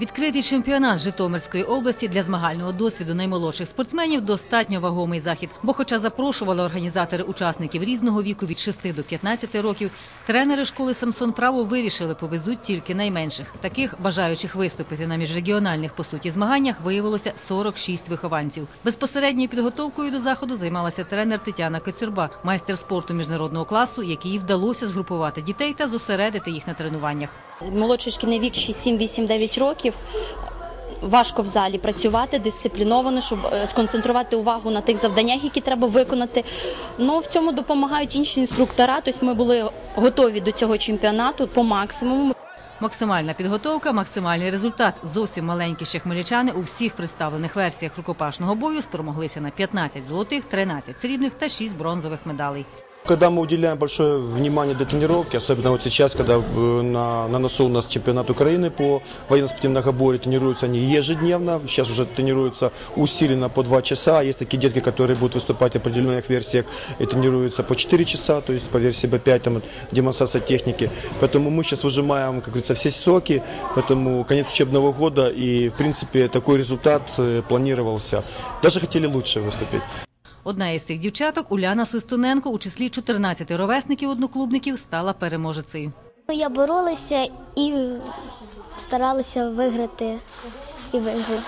Відкритий чемпіонат Житомирської області для змагального досвіду наймолодших спортсменів достатньо вагомий захід. Бо, хоча запрошували організатори учасників різного віку від 6 до 15 років, тренери школи Самсон Право вирішили повезуть тільки найменших. Таких бажаючих виступити на міжрегіональних по суті змаганнях виявилося 46 вихованців. Безпосередньою підготовкою до заходу займалася тренер Тетяна Коцюрба, майстер спорту міжнародного класу, якій вдалося згрупувати дітей та зосередити їх на тренуваннях. Молодший шкільний вік 6, 7, 8, 9 років. Важко в залі працювати дисципліновано, щоб е, сконцентрувати увагу на тих завданнях, які треба виконати. Ну в цьому допомагають інші інструктора. Тобто ми були готові до цього чемпіонату по максимуму. Максимальна підготовка, максимальний результат. Зовсім маленькі ще хмельничани у всіх представлених версіях рукопашного бою спромоглися на 15 золотих, 13 срібних та 6 бронзових медалей. Когда мы уделяем большое внимание для тренировки, особенно вот сейчас, когда э, на, на носу у нас чемпионат Украины по военно-спортивным многоборье, тренируются они ежедневно, сейчас уже тренируются усиленно по 2 часа, есть такие детки, которые будут выступать в определенных версиях и тренируются по 4 часа, то есть по версии B5, там вот, демонстрация техники, поэтому мы сейчас выжимаем, как говорится, все соки, поэтому конец учебного года и, в принципе, такой результат э, планировался, даже хотели лучше выступить. Одна із цих дівчаток, Уляна Свистуненко, у числі 14 ровесників-одноклубників, стала переможецею. Я боролася і старалася виграти і виграла.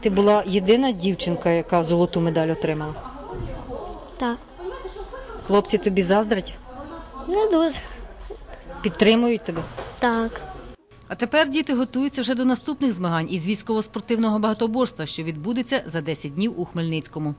Ти була єдина дівчинка, яка золоту медаль отримала. Так, Хлопці тобі заздрять, не дуже. підтримують тебе. Так. А тепер діти готуються вже до наступних змагань із військово-спортивного багатоборства, що відбудеться за 10 днів у Хмельницькому.